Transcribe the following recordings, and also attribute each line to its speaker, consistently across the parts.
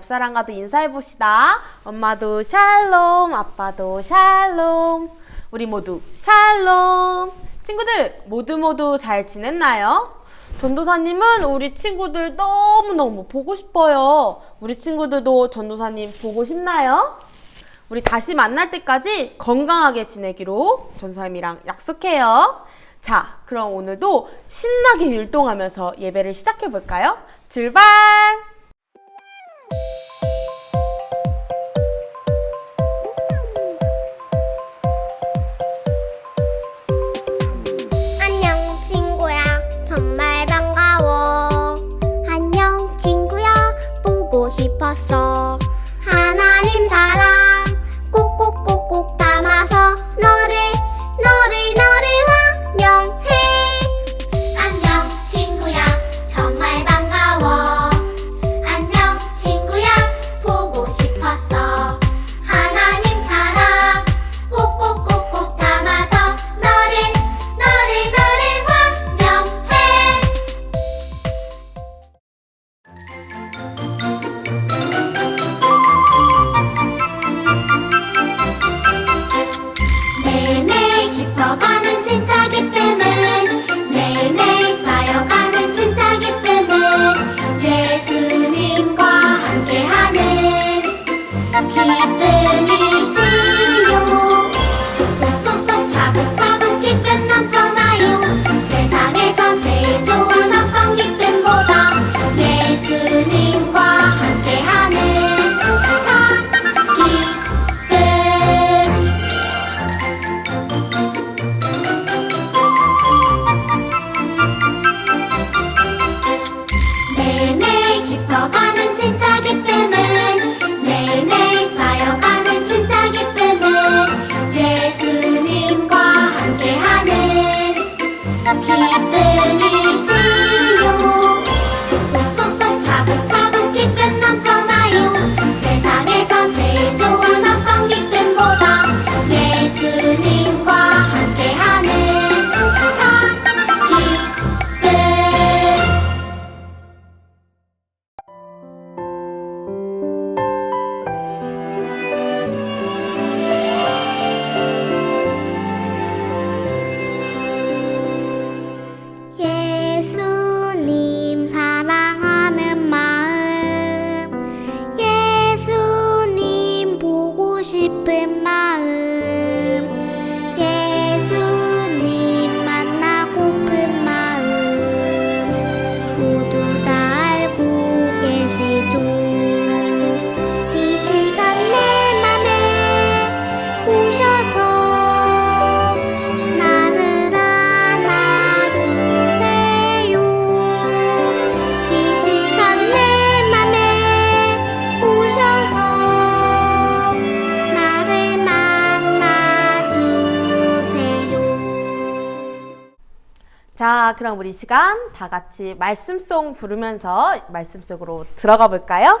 Speaker 1: 옆 사람과도 인사해 봅시다. 엄마도 샬롬, 아빠도 샬롬. 우리 모두 샬롬. 친구들 모두 모두 잘 지냈나요? 전도사님은 우리 친구들 너무너무 보고 싶어요. 우리 친구들도 전도사님 보고 싶나요? 우리 다시 만날 때까지 건강하게 지내기로 전도사님이랑 약속해요. 자, 그럼 오늘도 신나게 율동하면서 예배를 시작해 볼까요? 출발!
Speaker 2: you 싶은 마음
Speaker 1: 자, 그럼 우리 시간 다 같이 말씀송 부르면서 말씀 속으로 들어가
Speaker 2: 볼까요?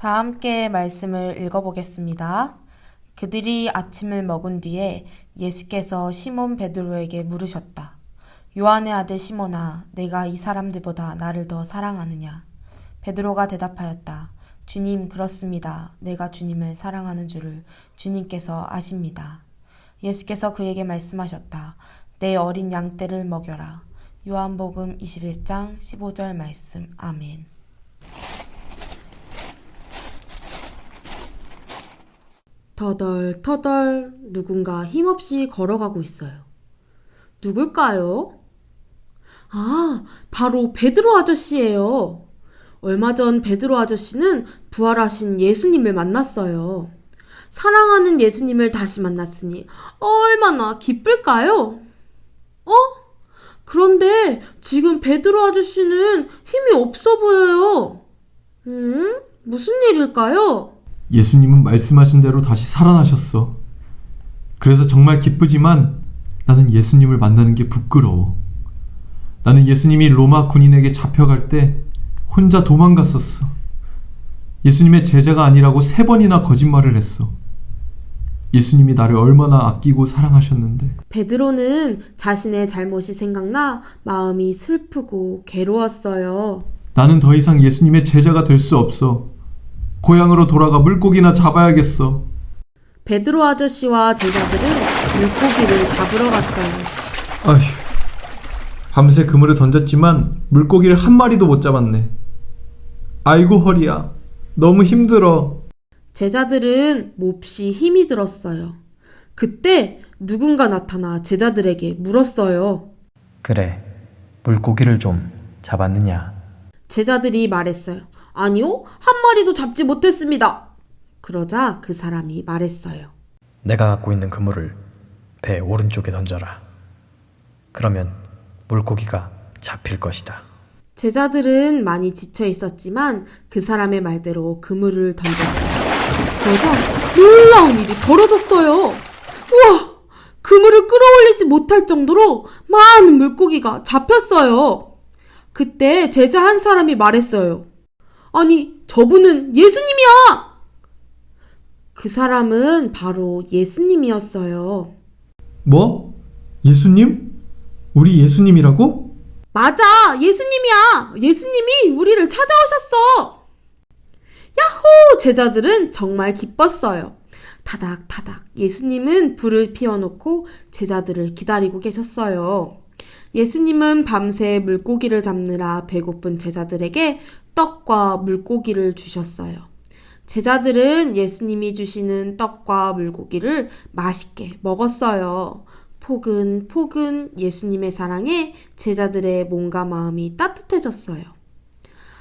Speaker 1: 다 함께 말씀을 읽어보겠습니다. 그들이 아침을 먹은 뒤에 예수께서 시몬 베드로에게 물으셨다. 요한의 아들 시몬아, 내가 이 사람들보다 나를 더 사랑하느냐? 베드로가 대답하였다. 주님, 그렇습니다. 내가 주님을 사랑하는 줄을 주님께서 아십니다. 예수께서 그에게 말씀하셨다. 내 어린 양떼를 먹여라. 요한복음 21장 15절 말씀. 아멘. 터덜 터덜 누군가 힘없이 걸어가고 있어요. 누굴까요? 아, 바로 베드로 아저씨예요. 얼마 전 베드로 아저씨는 부활하신 예수님을 만났어요. 사랑하는 예수님을 다시 만났으니 얼마나 기쁠까요? 어? 그런데 지금 베드로 아저씨는 힘이 없어 보여요. 음? 무슨 일일까요?
Speaker 3: 예수님은 말씀하신 대로 다시 살아나셨어. 그래서 정말 기쁘지만 나는 예수님을 만나는 게 부끄러워. 나는 예수님이 로마 군인에게 잡혀갈 때 혼자 도망갔었어. 예수님의 제자가 아니라고 세 번이나 거짓말을 했어. 예수님이 나를 얼마나 아끼고 사랑하셨는데.
Speaker 1: 베드로는 자신의 잘못이 생각나 마음이 슬프고 괴로웠어요.
Speaker 3: 나는 더 이상 예수님의 제자가 될 수 없어. 고향으로 돌아가 물고기나 잡아야겠어.
Speaker 1: 베드로 아저씨와 제자들은 물고기를 잡으러 갔어요.
Speaker 3: 아휴, 밤새 그물을 던졌지만 물고기를 한 마리도 못 잡았네. 아이고 허리야, 너무 힘들어.
Speaker 1: 제자들은 몹시 힘이 들었어요. 그때 누군가 나타나 제자들에게 물었어요.
Speaker 4: 그래, 물고기를 좀 잡았느냐?
Speaker 1: 제자들이 말했어요. 아니요, 한 마리도 잡지 못했습니다. 그러자 그 사람이 말했어요.
Speaker 4: 내가 갖고 있는 그물을 배 오른쪽에 던져라. 그러면 물고기가 잡힐 것이다.
Speaker 1: 제자들은 많이 지쳐 있었지만 그 사람의 말대로 그물을 던졌어요. 그러자 놀라운 일이 벌어졌어요. 우와! 그물을 끌어올리지 못할 정도로 많은 물고기가 잡혔어요. 그때 제자 한 사람이 말했어요. 아니, 저분은 예수님이야! 그 사람은 바로 예수님이었어요.
Speaker 3: 뭐? 예수님? 우리 예수님이라고?
Speaker 1: 맞아! 예수님이야! 예수님이 우리를 찾아오셨어! 야호! 제자들은 정말 기뻤어요. 타닥타닥 예수님은 불을 피워놓고 제자들을 기다리고 계셨어요. 예수님은 밤새 물고기를 잡느라 배고픈 제자들에게 떡과 물고기를 주셨어요. 제자들은 예수님이 주시는 떡과 물고기를 맛있게 먹었어요. 포근포근 예수님의 사랑에 제자들의 몸과 마음이 따뜻해졌어요.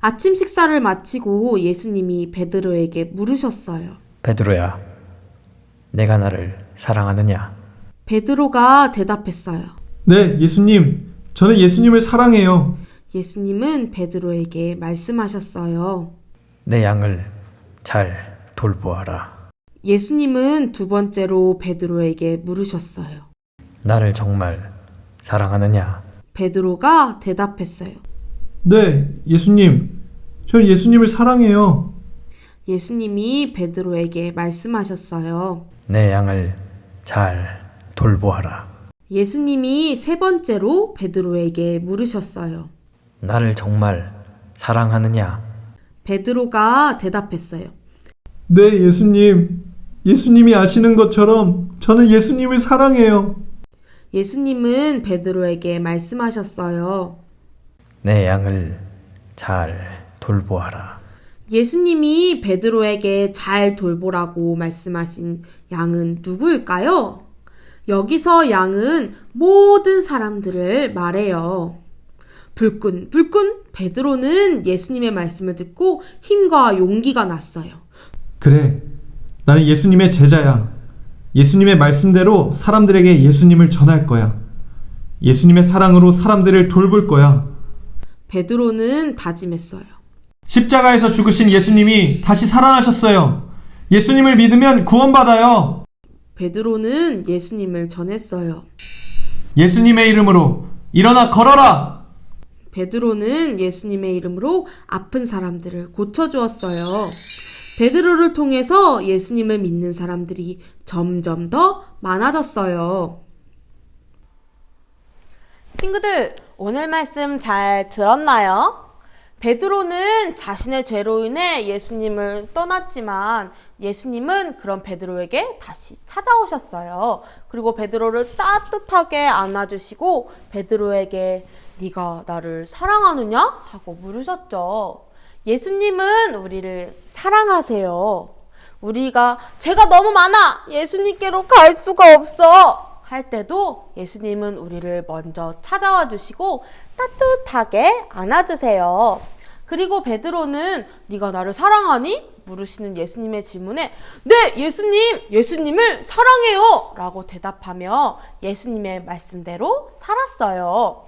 Speaker 1: 아침 식사를 마치고 예수님이 베드로에게 물으셨어요.
Speaker 4: 베드로야, 내가 나를 사랑하느냐?
Speaker 1: 베드로가 대답했어요.
Speaker 3: 네, 예수님. 저는 예수님을 사랑해요.
Speaker 1: 예수님은 베드로에게 말씀하셨어요.
Speaker 4: 내 양을 잘 돌보아라.
Speaker 1: 예수님은 두 번째로 베드로에게 물으셨어요.
Speaker 4: 나를 정말 사랑하느냐?
Speaker 1: 베드로가 대답했어요.
Speaker 3: 네, 예수님. 저 예수님을 사랑해요.
Speaker 1: 예수님이 베드로에게 말씀하셨어요.
Speaker 4: 내 양을 잘 돌보아라.
Speaker 1: 예수님이 세 번째로 베드로에게 물으셨어요.
Speaker 4: 나를 정말 사랑하느냐?
Speaker 1: 베드로가 대답했어요.
Speaker 3: 네, 예수님. 예수님이 아시는 것처럼 저는 예수님을 사랑해요.
Speaker 1: 예수님은 베드로에게 말씀하셨어요.
Speaker 4: 내 양을 잘 돌보아라.
Speaker 1: 예수님이 베드로에게 잘 돌보라고 말씀하신 양은 누구일까요? 여기서 양은 모든 사람들을 말해요. 불끈, 불끈, 베드로는 예수님의 말씀을 듣고 힘과 용기가 났어요.
Speaker 3: 그래. 나는 예수님의 제자야. 예수님의 말씀대로 사람들에게 예수님을 전할 거야. 예수님의 사랑으로 사람들을 돌볼 거야.
Speaker 1: 베드로는 다짐했어요.
Speaker 3: 십자가에서 죽으신 예수님이 다시 살아나셨어요. 예수님을 믿으면 구원받아요.
Speaker 1: 베드로는 예수님을 전했어요.
Speaker 3: 예수님의 이름으로 일어나 걸어라!
Speaker 1: 베드로는 예수님의 이름으로 아픈 사람들을 고쳐주었어요. 베드로를 통해서 예수님을 믿는 사람들이 점점 더 많아졌어요. 친구들, 오늘 말씀 잘 들었나요? 베드로는 자신의 죄로 인해 예수님을 떠났지만 예수님은 그런 베드로에게 다시 찾아오셨어요. 그리고 베드로를 따뜻하게 안아주시고 베드로에게 네가 나를 사랑하느냐? 하고 물으셨죠. 예수님은 우리를 사랑하세요. 우리가 죄가 너무 많아! 예수님께로 갈 수가 없어! 할 때도 예수님은 우리를 먼저 찾아와 주시고 따뜻하게 안아주세요. 그리고 베드로는 네가 나를 사랑하니? 물으시는 예수님의 질문에 네, 예수님, 예수님을 사랑해요. 라고 대답하며 예수님의 말씀대로 살았어요.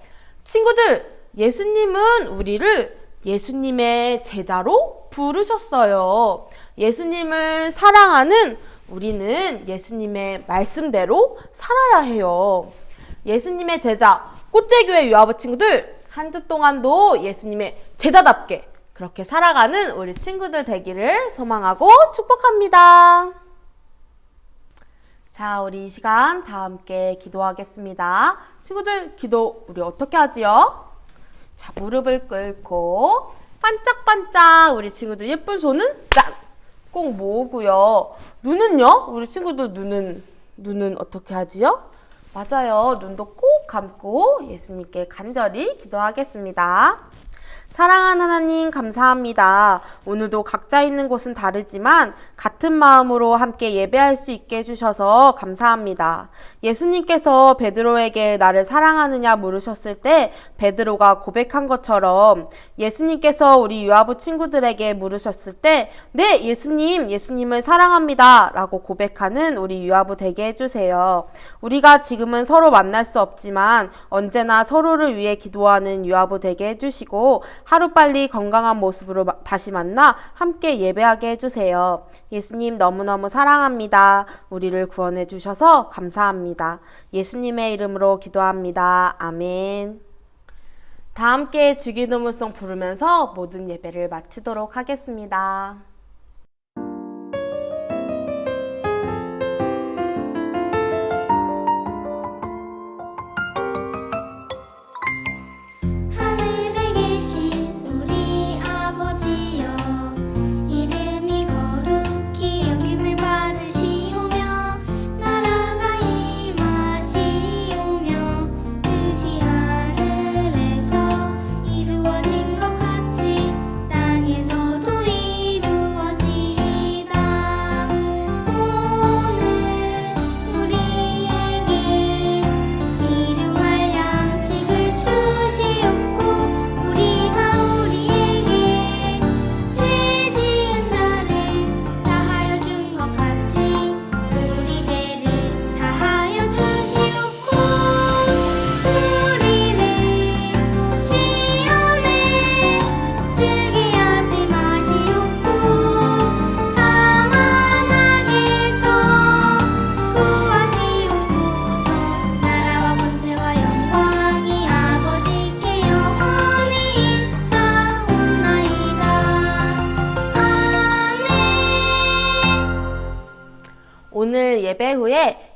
Speaker 1: 친구들, 예수님은 우리를 예수님의 제자로 부르셨어요. 예수님을 사랑하는 우리는 예수님의 말씀대로 살아야 해요. 예수님의 제자, 꽃제교회 유아부 친구들, 한 주 동안도 예수님의 제자답게 그렇게 살아가는 우리 친구들 되기를 소망하고 축복합니다. 자, 우리 이 시간 다 함께 기도하겠습니다. 친구들, 기도 우리 어떻게 하지요? 자, 무릎을 꿇고 반짝반짝 우리 친구들 예쁜 손은 짠! 꼭 모으고요. 눈은요? 우리 친구들 눈은 눈은 어떻게 하지요? 맞아요. 눈도 꼭 감고 예수님께 간절히 기도하겠습니다. 사랑하는 하나님 감사합니다. 오늘도 각자 있는 곳은 다르지만 같은 마음으로 함께 예배할 수 있게 해주셔서 감사합니다. 예수님께서 베드로에게 나를 사랑하느냐 물으셨을 때 베드로가 고백한 것처럼 예수님께서 우리 유아부 친구들에게 물으셨을 때 네, 예수님, 예수님을 사랑합니다. 라고 고백하는 우리 유아부 되게 해주세요. 우리가 지금은 서로 만날 수 없지만 언제나 서로를 위해 기도하는 유아부 되게 해주시고 하루빨리 건강한 모습으로 마- 다시 만나 함께 예배하게 해주세요. 예수님 너무너무 사랑합니다. 우리를 구원해 주셔서 감사합니다. 예수님의 이름으로 기도합니다. 아멘. 다 함께 주기도문송 부르면서 모든 예배를 마치도록 하겠습니다.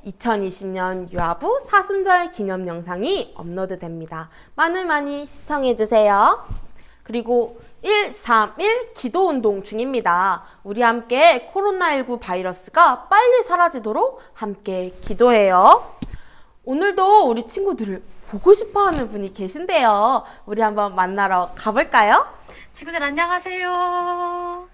Speaker 1: 2020년 유아부 사순절 기념 영상이 업로드됩니다. 많이 많이 시청해주세요. 그리고 131 기도 운동 중입니다. 우리 함께 코로나19 바이러스가 빨리 사라지도록 함께 기도해요. 오늘도 우리 친구들을 보고 싶어 하는 분이 계신데요. 우리 한번 만나러 가볼까요?
Speaker 5: 친구들 안녕하세요.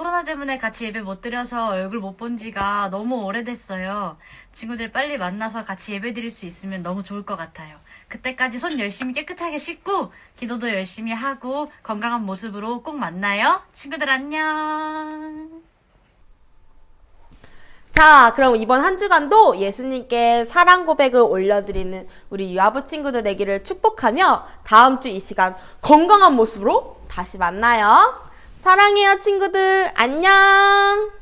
Speaker 5: 코로나 때문에 같이 예배 못 드려서 얼굴 못 본 지가 너무 오래됐어요. 친구들 빨리 만나서 같이 예배 드릴 수 있으면 너무 좋을 것 같아요. 그때까지 손 열심히 깨끗하게 씻고 기도도 열심히 하고 건강한 모습으로 꼭 만나요. 친구들 안녕.
Speaker 1: 자, 그럼 이번 한 주간도 예수님께 사랑 고백을 올려드리는 우리 유아부 친구들 되기를 축복하며 다음 주 이 시간 건강한 모습으로 다시 만나요. 사랑해요, 친구들. 안녕.